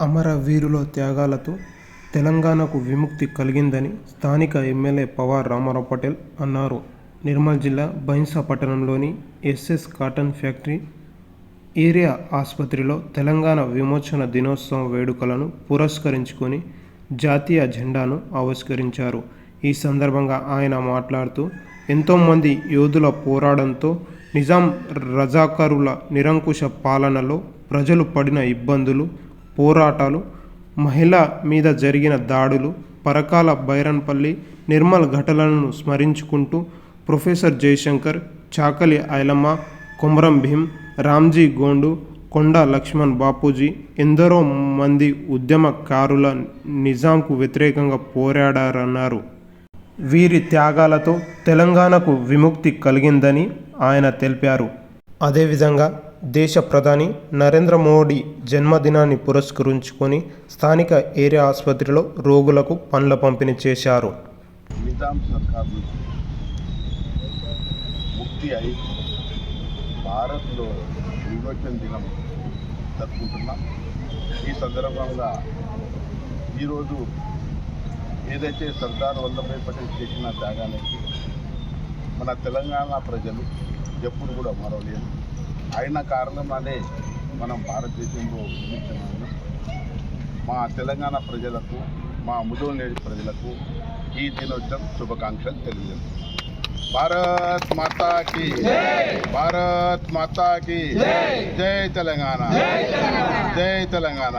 అమరవీరుల త్యాగాలతో తెలంగాణకు విముక్తి కలిగిందని స్థానిక ఎమ్మెల్యే పవార్ రామారావు పటేల్ అన్నారు. నిర్మల్ జిల్లా బైన్సా పట్టణంలోని ఎస్ఎస్ కాటన్ ఫ్యాక్టరీ ఏరియా ఆసుపత్రిలో తెలంగాణ విమోచన దినోత్సవం వేడుకలను పురస్కరించుకొని జాతీయ జెండాను ఆవిష్కరించారు. ఈ సందర్భంగా ఆయన మాట్లాడుతూ ఎంతోమంది యోధుల పోరాడంతో నిజాం రజాకరుల నిరంకుశ పాలనలో ప్రజలు పడిన ఇబ్బందులు పోరాటాలు మహిళ మీద జరిగిన దాడులు పరకాల బైరన్పల్లి నిర్మల్ ఘటనలను స్మరించుకుంటూ ప్రొఫెసర్ జయశంకర్ చాకలి ఐలమ్మ కుమరం భీం రామ్జీ గోండు కొండ లక్ష్మణ్ బాపూజీ ఎందరో మంది ఉద్యమకారుల నిజాంకు వ్యతిరేకంగా పోరాడారన్నారు. వీరి త్యాగాలతో తెలంగాణకు విముక్తి కలిగిందని ఆయన తెలిపారు. అదేవిధంగా దేశ ప్రధాని నరేంద్ర మోడీ జన్మదినాన్ని పురస్కరించుకొని స్థానిక ఏరియా ఆసుపత్రిలో రోగులకు పండ్ల పంపిణీ చేశారు. సర్కార్ ముక్తి అయి భారత్లో విమోచన దినం జరుపుకుంటున్నాం. ఈ సందర్భంగా ఈరోజు ఏదైతే సర్దార్ వల్లభాయ్ పటేల్ చేసిన త్యాగానికి మన తెలంగాణ ప్రజలు ఎప్పుడు కూడా మరవలేదు అయిన కారణంగానే మనం భారతదేశంలో విమోచన మా తెలంగాణ ప్రజలకు మా ముదోల్ ప్రజలకు ఈ దినోత్సవం శుభాకాంక్షలు తెలియజేస్తున్నాం. భారత్ మాతాకి భారత్ మాతాకి జై తెలంగాణ జై తెలంగాణ.